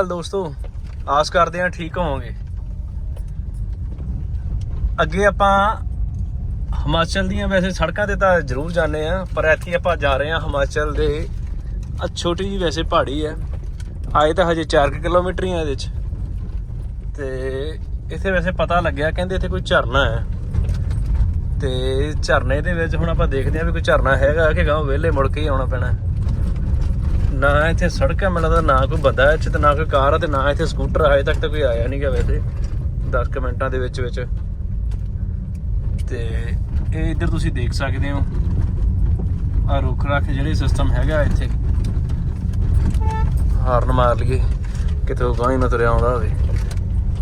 ਹਾਲ ਦੋਸਤੋ? ਆਸ ਕਰਦੇ ਹਾਂ ਠੀਕ ਹੋਵੋਗੇ। ਅੱਗੇ ਆਪਾਂ ਹਿਮਾਚਲ ਦੀਆਂ ਵੈਸੇ ਸੜਕਾਂ ਤੇ ਤਾਂ ਜ਼ਰੂਰ ਜਾਂਦੇ ਆ ਪਰ ਇੱਥੇ ਆਪਾਂ ਜਾ ਰਹੇ ਹਾਂ ਹਿਮਾਚਲ ਦੇ। ਆ ਛੋਟੀ ਜੀ ਵੈਸੇ ਪਹਾੜੀ ਹੈ। ਆਏ ਤਾਂ ਹਜੇ 4 ਕਿਲੋਮੀਟਰ ਹੀ ਆ ਇਹਦੇ ਚ। ਤੇ ਇੱਥੇ ਵੈਸੇ ਪਤਾ ਲੱਗਿਆ, ਕਹਿੰਦੇ ਇੱਥੇ ਕੋਈ ਝਰਨਾ ਹੈ। ਤੇ ਝਰਨੇ ਦੇ ਵਿੱਚ ਹੁਣ ਆਪਾਂ ਦੇਖਦੇ ਹਾਂ ਵੀ ਕੋਈ ਝਰਨਾ ਹੈਗਾ ਕਿ ਗਾਂ ਵਿਹਲੇ ਮੁੜ ਕੇ ਹੀ ਆਉਣਾ ਪੈਣਾ। ਨਾ ਇੱਥੇ ਸੜਕ ਹੈ, ਮੈਨੂੰ ਲੱਗਦਾ ਨਾ ਕੋਈ ਬੰਦਾ ਇੱਥੇ ਤੇ ਨਾ ਕੋਈ ਕਾਰ ਹੈ ਤੇ ਨਾ ਇੱਥੇ ਸਕੂਟਰ ਆਏ ਤੱਕ ਤਾਂ ਕੋਈ ਆਇਆ ਨਹੀਂ ਗਾ ਵੈਸੇ। 10 ਕੁ ਮਿੰਟਾਂ ਦੇ ਵਿੱਚ ਵਿੱਚ। ਤੇ ਇਹ ਇੱਧਰ ਤੁਸੀਂ ਦੇਖ ਸਕਦੇ ਹੋ। ਆ ਰੁੱਖ ਰੱਖ ਜਿਹੜੇ ਸਿਸਟਮ ਹੈਗਾ ਇੱਥੇ। ਹਾਰਨ ਮਾਰ ਲਈਏ, ਕਿਤੇ ਉਹ ਗਾਂ ਹੀ ਨਾ ਤੁਰਿਆ ਆਉਂਦਾ ਹੋਵੇ।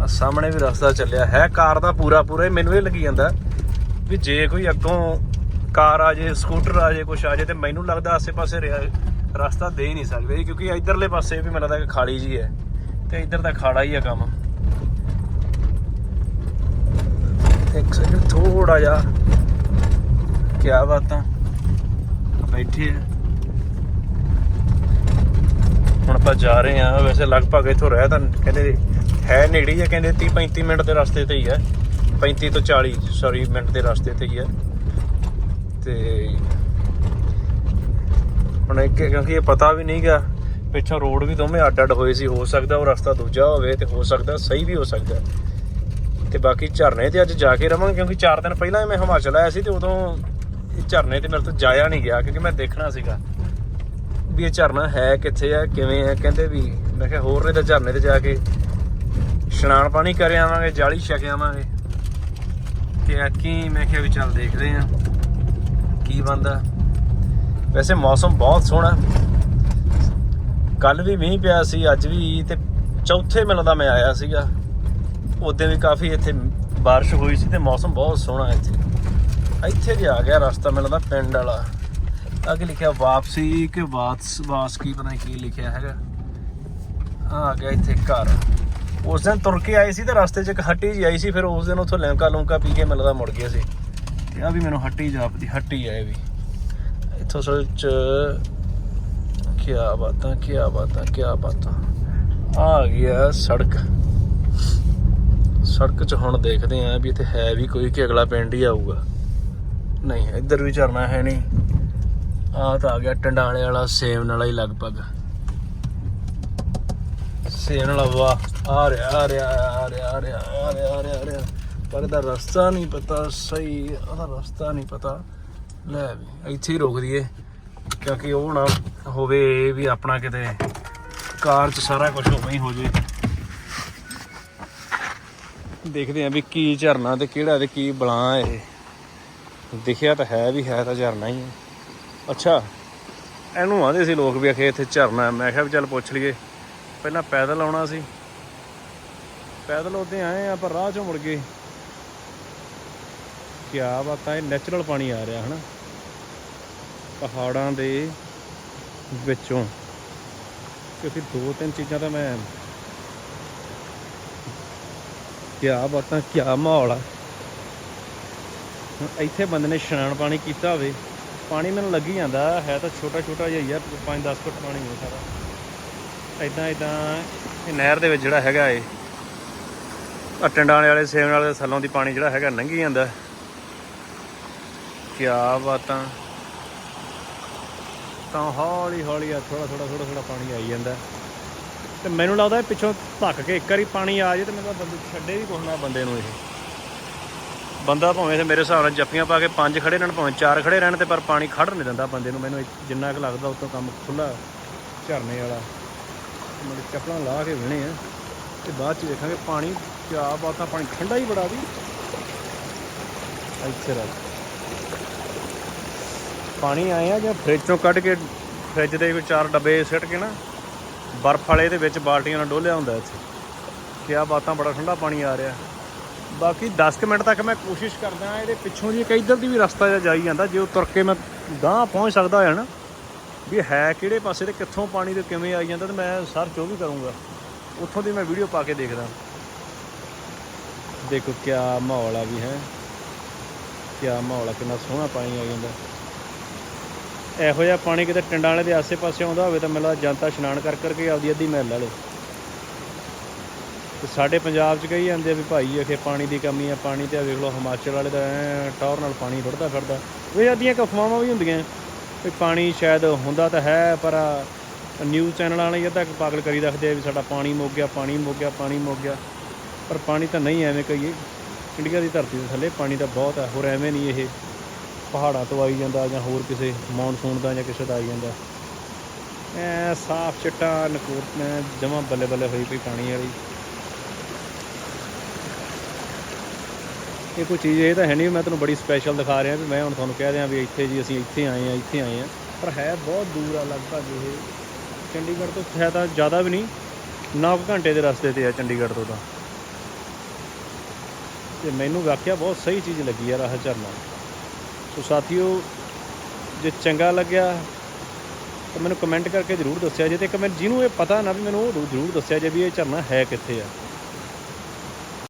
ਆ ਸਾਹਮਣੇ ਵੀ ਰਸਤਾ ਚੱਲਿਆ ਹੈ, ਕਾਰ ਦਾ ਪੂਰਾ ਪੂਰਾ ਹੀ, ਮੈਨੂੰ ਇਹ ਲੱਗੀ ਜਾਂਦਾ ਵੀ ਜੇ ਕੋਈ ਅੱਗੋਂ ਕਾਰ ਆ ਜੇ, ਸਕੂਟਰ ਆ ਜੇ, ਕੁਛ ਆ ਜੇ ਤੇ ਮੈਨੂੰ ਲੱਗਦਾ ਆਸੇ-ਪਾਸੇ ਰਿਹਾ ਰਸਤਾ ਦੇ ਹੀ ਨਹੀਂ ਸਕਦੇ ਕਿਉਂਕਿ ਇਧਰਲੇ ਪਾਸੇ ਵੀ ਮੈਨੂੰ ਲੱਗਦਾ ਖਾਲੀ ਜੀ ਹੈ ਤੇ ਇਧਰ ਤਾਂ ਖਾੜਾ ਹੀ ਆ ਕੰਮ। ਇੱਕ ਸੈਕਿੰਡ ਥੋੜਾ ਜਿਹਾ ਕੀ ਬਾਤਾਂ। ਬੈਠੇ ਆ। ਹੁਣ ਆਪਾਂ ਜਾ ਰਹੇ ਆ ਵੈਸੇ ਲਗਭਗ ਇੱਥੋਂ ਰਹਿ ਤਾਂ ਕਹਿੰਦੇ ਹੈ ਨੇੜੇ ਹੀ ਆ, ਕਹਿੰਦੇ 30 35 ਮਿੰਟ ਦੇ ਰਸਤੇ ਤੇ ਹੀ ਹੈ 35 ਤੋਂ 40 ਸੌਰੀ ਮਿੰਟ ਦੇ ਰਸਤੇ ਤੇ ਹੀ ਹੈ ਤੇ ਹੁਣ ਇੱਕ ਕਿਉਂਕਿ ਇਹ ਪਤਾ ਵੀ ਨਹੀਂਗਾ, ਪਿੱਛੋਂ ਰੋਡ ਵੀ ਦੋਵੇਂ ਅੱਡ ਅੱਡ ਹੋਏ ਸੀ, ਹੋ ਸਕਦਾ ਉਹ ਰਸਤਾ ਦੂਜਾ ਹੋਵੇ ਤੇ ਹੋ ਸਕਦਾ ਸਹੀ ਵੀ ਹੋ ਸਕਦਾ। ਤੇ ਬਾਕੀ ਝਰਨੇ ਤੇ ਅੱਜ ਜਾ ਕੇ ਰਵਾਂਗੇ, ਕਿਉਂਕਿ 4 ਦਿਨ ਪਹਿਲਾਂ ਮੈਂ ਹਿਮਾਚਲ ਆਇਆ ਸੀ ਤੇ ਉਦੋਂ ਇਹ ਝਰਨੇ ਤੇ ਮੇਰੇ ਤੋਂ ਜਾਇਆ ਨਹੀਂ ਗਿਆ, ਕਿਉਂਕਿ ਮੈਂ ਦੇਖਣਾ ਸੀਗਾ ਵੀ ਇਹ ਝਰਨਾ ਹੈ ਕਿੱਥੇ ਆ, ਕਿਵੇਂ ਆ, ਕਹਿੰਦੇ ਵੀ, ਮੈਂ ਕਿਹਾ ਹੋਰ ਨੇ ਤਾਂ ਝਰਨੇ ਤੇ ਜਾ ਕੇ ਇਸ਼ਨਾਨ ਪਾਣੀ ਕਰ ਆਵਾਂਗੇ, ਜਾਲੀ ਛਕ ਆਵਾਂਗੇ। ਤੇ ਆਕੀ ਮੈਂ ਕਿਹਾ ਵੀ ਚੱਲ ਦੇਖਦੇ ਆ ਕੀ ਬੰਦਾ ਵੈਸੇ ਮੌਸਮ ਬਹੁਤ ਸੋਹਣਾ ਕੱਲ ਵੀ ਮੀਂਹ ਪਿਆ ਸੀ, ਅੱਜ ਵੀ, ਤੇ ਚੌਥੇ ਮੈਨੂੰ ਦਾ ਮੈਂ ਆਇਆ ਸੀਗਾ। ਉਦੋਂ ਵੀ ਕਾਫੀ ਇੱਥੇ ਬਾਰਿਸ਼ ਹੋਈ ਸੀ ਤੇ ਮੌਸਮ ਬਹੁਤ ਸੋਹਣਾ ਇੱਥੇ। ਇੱਥੇ ਵੀ ਆ ਗਿਆ ਰਸਤਾ ਮਿਲਦਾ ਪਿੰਡ ਵਾਲਾ। ਅੱਗੇ ਲਿਖਿਆ ਵਾਪਸੀ ਕਿ ਵਾਪਸ ਵਾਸ ਕੀ ਪਤਾ ਕੀ ਲਿਖਿਆ ਹੈਗਾ। ਆ ਗਿਆ ਇੱਥੇ ਘਰ। ਉਸ ਦਿਨ ਤੁਰ ਕੇ ਆਏ ਸੀ ਤੇ ਰਸਤੇ 'ਚ ਇੱਕ ਹੱਟੀ ਜੀ ਆਈ ਸੀ, ਫਿਰ ਉਸ ਦਿਨ ਉੱਥੋਂ ਲੈਂਕਾ ਲੂੰਕਾ ਪੀ ਕੇ ਮਿਲਦਾ ਮੁੜ ਗਿਆ ਸੀ। ਤੇ ਆ ਵੀ ਮੈਨੂੰ ਹੱਟੀ ਜਾਪਦੀ, ਹੱਟੀ ਆਏ ਵੀ। ਇੱਥੋਂ ਅਸਲ 'ਚ ਕੀ ਬਾਤਾਂ ਕੀ ਬਾਤਾਂ ਕੀ ਬਾਤਾਂ। ਆ ਗਿਆ ਸੜਕ। ਸੜਕ 'ਚ ਹੁਣ ਦੇਖਦੇ ਆਂ ਵੀ ਇੱਥੇ ਹੈ ਵੀ ਕੋਈ ਕਿ ਅਗਲਾ ਪਿੰਡ ਹੀ ਆਊਗਾ। ਨਹੀਂ, ਇੱਧਰ ਵੀ ਝਰਨਾ ਹੈ ਨਹੀਂ। ਆ ਤਾਂ ਆ ਗਿਆ ਟੰਡਾਲੇ ਵਾਲਾ ਸੇਮ ਵਾਲਾ ਹੀ ਲਗਭਗ। ਸੇਮ ਵਾਲਾ ਵਾਹ, ਆ ਰਿਹਾ ਆ ਰਿਹਾ ਆ ਰਿਹਾ ਆ ਰਿਹਾ ਆ ਰਿਹਾ ਆ ਰਿਹਾ ਆ ਰਿਹਾ। ਪਰ ਇਹਦਾ ਰਸਤਾ ਨਹੀਂ ਪਤਾ, ਸਹੀ ਉਹਦਾ ਰਸਤਾ ਨਹੀਂ ਪਤਾ। ਲੈ ਵੀ, ਇੱਥੇ ਹੀ ਰੋਕ ਦਈਏ ਕਿਉਂਕਿ ਉਹ ਨਾ ਹੋਵੇ ਵੀ ਆਪਣਾ ਕਿਤੇ ਕਾਰ 'ਚ ਸਾਰਾ ਕੁਝ ਉਵੇਂ ਹੀ ਹੋ ਜੇ ਦੇਖਦੇ ਆਂ ਵੀ ਕੀ ਝਰਨਾ ਤੇ ਕਿਹੜਾ ਤੇ ਕੀ ਬਲਾਂ ਇਹ। ਦਿਖਿਆ ਤਾਂ ਹੈ ਵੀ, ਹੈ ਤਾਂ ਝਰਨਾ ਹੀ ਹੈ। ਅੱਛਾ, ਇਹਨੂੰ ਆਂਦੇ ਸੀ ਲੋਕ ਵੀ ਆਖੇ ਇੱਥੇ ਝਰਨਾ ਮੈਂ ਕਿਹਾ ਵੀ ਚੱਲ ਪੁੱਛ ਲਈਏ। ਪਹਿਲਾਂ ਪੈਦਲ ਆਉਣਾ ਸੀ। ਪੈਦਲ ਉੱਤੇ ਆਏ ਆ ਪਰ ਰਾਹ ਚੋਂ ਮੁੜ ਗਏ। ਕਿਆ ਬਾਤਾਂ, ਇਹ ਨੈਚੁਰਲ ਪਾਣੀ ਆ ਰਿਹਾ, ਹਨਾ? ਪਹਾੜਾਂ ਦੇ ਵਿੱਚੋਂ। ਕਿਉਂਕਿ ਦੋ ਤਿੰਨ ਚੀਜ਼ਾਂ ਤਾਂ ਮੈਂ ਕਿਆ ਬਾਤਾਂ, ਕਿਆ ਮਾਹੌਲ ਆ। ਇੱਥੇ ਬੰਦੇ ਨੇ ਇਸ਼ਨਾਨ ਪਾਣੀ ਕੀਤਾ ਹੋਵੇ, ਪਾਣੀ ਮੈਨੂੰ ਲੱਗੀ ਜਾਂਦਾ, ਹੈ ਤਾਂ ਛੋਟਾ ਛੋਟਾ ਜਿਹਾ ਹੀ ਆ 5-10 ਫੁੱਟ ਪਾਣੀ ਹੋ ਸਾਰਾ। ਇਦਾਂ ਇਦਾਂ ਇਹ ਨਹਿਰ ਦੇ ਵਿੱਚ ਜਿਹੜਾ ਹੈਗਾ ਏ, ਆਹ ਟੰਡਾਣੇ ਵਾਲੇ ਸੇਵਨ ਵਾਲੇ ਥੱਲੋਂ ਦੀ ਪਾਣੀ ਜਿਹੜਾ ਹੈਗਾ ਲੰਘੀ ਜਾਂਦਾ। ਕਿਆ ਬਾਤਾਂ। ਤਾਂ ਹੌਲੀ ਹੌਲੀ ਆ ਥੋੜਾ ਥੋੜਾ ਥੋੜਾ ਥੋੜਾ ਪਾਣੀ ਆਈ ਜਾਂਦਾ। ਤੇ ਮੈਨੂੰ ਲੱਗਦਾ ਪਿੱਛੋਂ ਧੱਕ ਕੇ ਇੱਕ ਵਾਰੀ ਪਾਣੀ ਆ ਜੇ ਤੇ ਮੈਨੂੰ ਤਾਂ ਬੰਦੇ ਛੱਡੇ ਵੀ ਕੁਛ ਬੰਦੇ ਨੂੰ ਇਹ। ਬੰਦਾ ਭਾਵੇਂ ਤੇ ਮੇਰੇ ਹਿਸਾਬ ਨਾਲ ਜੱਫੀਆਂ ਪਾ ਕੇ ਪੰਜ ਖੜੇ ਰਹਿਣ, ਭਾਵੇਂ ਚਾਰ ਖੜੇ ਰਹਿਣ ਤੇ ਪਰ ਪਾਣੀ ਖੜ ਨਹੀਂ ਦਿੰਦਾ ਬੰਦੇ ਨੂੰ। ਮੈਨੂੰ ਜਿੰਨਾ ਕੁ ਲੱਗਦਾ ਉਤੋਂ ਕੰਮ ਖੁੱਲਾ ਝਰਨੇ ਵਾਲਾ। ਮੇਰੇ ਚੱਪਲਾਂ ਲਾ ਕੇ ਵਿਹਣੇ ਆ। ਤੇ ਬਾਅਦ ਚ ਦੇਖਾਂਗੇ ਪਾਣੀ ਕਿਆ ਬਾਤਾਂ ਪਾਣੀ ਠੰਡਾ ਹੀ ਬੜਾ ਵੀ। ਇੱਥੇ ਰੱਖ। ਪਾਣੀ ਆਏ ਆ ਜਾਂ ਫ੍ਰਿਜ ਚੋਂ ਕੱਢ ਕੇ ਫ੍ਰਿਜ ਦੇ ਕੋਈ ਚਾਰ ਡੱਬੇ ਸਿੱਟ ਕੇ ਨਾ, ਬਰਫ਼ ਵਾਲੇ ਦੇ ਵਿੱਚ ਬਾਲਟੀਆਂ ਨਾਲ ਡੋਲਿਆ ਹੁੰਦਾ ਇੱਥੇ। ਕਿਆ ਬਾਤਾਂ, ਬੜਾ ਠੰਡਾ ਪਾਣੀ ਆ ਰਿਹਾ। ਬਾਕੀ 10 ਕੁ ਮਿੰਟ ਤੱਕ ਮੈਂ ਕੋਸ਼ਿਸ਼ ਕਰਦਾ ਇਹਦੇ ਪਿੱਛੋਂ ਜੀ ਇੱਕ ਇੱਧਰ ਦੀ ਵੀ ਰਸਤਾ ਜਿਹਾ ਜਾਈ ਜਾਂਦਾ, ਜੇ ਉਹ ਤੁਰ ਕੇ ਮੈਂ ਗਾਂਹ ਪਹੁੰਚ ਸਕਦਾ ਹੋਇਆ ਨਾ, ਵੀ ਹੈ ਕਿਹੜੇ ਪਾਸੇ ਤੇ ਕਿੱਥੋਂ ਪਾਣੀ ਤੇ ਕਿਵੇਂ ਆਈ ਜਾਂਦਾ ਤੇ ਮੈਂ ਸਰਚ ਉਹ ਵੀ ਕਰੂੰਗਾ। ਉੱਥੋਂ ਦੀ ਮੈਂ ਵੀਡੀਓ ਪਾ ਕੇ ਦੇਖਦਾ। ਦੇਖੋ ਕਿਆ ਮਾਹੌਲ ਆ ਵੀ ਹੈ। ਕਿਆ ਮਾਹੌਲ ਆ, ਕਿੰਨਾ ਸੋਹਣਾ ਪਾਣੀ ਆ ਜਾਂਦਾ। ਇਹੋ ਜਿਹਾ ਪਾਣੀ ਕਿਤੇ ਟੰਡਾਂ ਵਾਲੇ ਦੇ ਆਸੇ-ਪਾਸੇ ਆਉਂਦਾ ਹੋਵੇ ਤਾਂ ਮੈਨੂੰ ਜਨਤਾ ਇਸ਼ਨਾਨ ਕਰ ਕਰਕੇ ਆਪਦੀ ਅੱਧੀ ਮਹਿਲ ਵਾਲੇ। ਤੇ ਸਾਡੇ ਪੰਜਾਬ 'ਚ ਕਹੀ ਜਾਂਦੇ ਆ ਵੀ ਭਾਈ ਅਖੇ ਪਾਣੀ ਦੀ ਕਮੀ ਆ, ਪਾਣੀ ਤੇ ਵੇਖ ਲਓ ਹਿਮਾਚਲ ਵਾਲੇ ਦਾ ਐਂ ਟੌਰ ਨਾਲ ਪਾਣੀ ਰੁੜਦਾ ਫਿਰਦਾ। ਇਹ ਅੱਧੀਆਂ ਕਫ਼ਵਾਵਾਂ ਵੀ ਹੁੰਦੀਆਂ। ਵੀ ਪਾਣੀ ਸ਼ਾਇਦ ਹੁੰਦਾ ਤਾਂ ਹੈ, ਪਰ ਨਿਊਜ਼ ਚੈਨਲਾਂ ਵਾਲੇ ਅੱਧਾ ਕੁ ਪਾਗਲ ਕਰੀ ਰੱਖਦੇ ਆ ਵੀ ਸਾਡਾ ਪਾਣੀ ਮੁੱਕ ਗਿਆ, ਪਾਣੀ ਮੁੱਕ ਗਿਆ, ਪਾਣੀ ਮੁੱਕ ਗਿਆ। ਪਰ ਪਾਣੀ ਤਾਂ ਨਹੀਂ ਐਵੇਂ ਕਹੀਏ। ਇੰਡੀਆ ਦੀ ਧਰਤੀ ਦੇ ਥੱਲੇ ਪਾਣੀ ਤਾਂ ਬਹੁਤ ਹੈ ਹੋਰ ਐਵੇਂ ਨਹੀਂ ਇਹ। ਪਹਾੜਾਂ ਤੋਂ ਆਈ ਜਾਂਦਾ ਜਾਂ ਹੋਰ ਕਿਸੇ ਮੌਨਸੂਨ ਦਾ ਜਾਂ ਕਿਸੇ ਦਾ ਆਈ ਜਾਂਦਾ। ਐ ਸਾਫ਼ ਚਿੱਟਾ ਨਕੋਟ ਨੇ ਜਮਾ ਬੱਲੇ ਬੱਲੇ ਹੋਈ ਪਈ ਪਾਣੀ ਵਾਲੀ। ਇਹ ਕੋਈ ਚੀਜ਼, ਇਹ ਤਾਂ ਹੈ ਨਹੀਂ ਮੈਂ ਤੁਹਾਨੂੰ ਬੜੀ ਸਪੈਸ਼ਲ ਦਿਖਾ ਰਿਹਾ ਵੀ ਮੈਂ ਹੁਣ ਤੁਹਾਨੂੰ ਕਹਿ ਰਿਹਾ ਵੀ ਇੱਥੇ ਜੀ ਅਸੀਂ ਇੱਥੇ ਆਏ ਆ ਇੱਥੇ ਆਏ ਆ ਪਰ ਹੈ ਬਹੁਤ ਦੂਰ ਆ ਲਗਭਗ ਇਹ। ਚੰਡੀਗੜ੍ਹ ਤੋਂ ਹੈ ਤਾਂ ਜ਼ਿਆਦਾ ਵੀ ਨਹੀਂ 9 ਘੰਟੇ ਦੇ ਰਸਤੇ ਤੇ ਆ ਚੰਡੀਗੜ੍ਹ ਤੋਂ ਤਾਂ। ਤੇ ਮੈਨੂੰ ਵਾਕਿਆ ਬਹੁਤ ਸਹੀ ਚੀਜ਼ ਲੱਗੀ ਯਾਰ ਆਹ ਝਰਨਾ। ਸੋ ਸਾਥੀਓ, ਜੇ ਚੰਗਾ ਲੱਗਿਆ, ਤਾਂ ਮੈਨੂੰ ਕਮੈਂਟ ਕਰਕੇ ਜ਼ਰੂਰ ਦੱਸਿਆ ਜੇ, ਤੇ ਕਮੈਂਟ ਜਿਹਨੂੰ ਇਹ ਪਤਾ ਨਾ ਵੀ ਮੈਨੂੰ ਉਹ ਜ਼ਰੂਰ ਦੱਸਿਆ ਜੇ ਵੀ ਇਹ ਝਰਨਾ ਹੈ ਕਿੱਥੇ ਆ।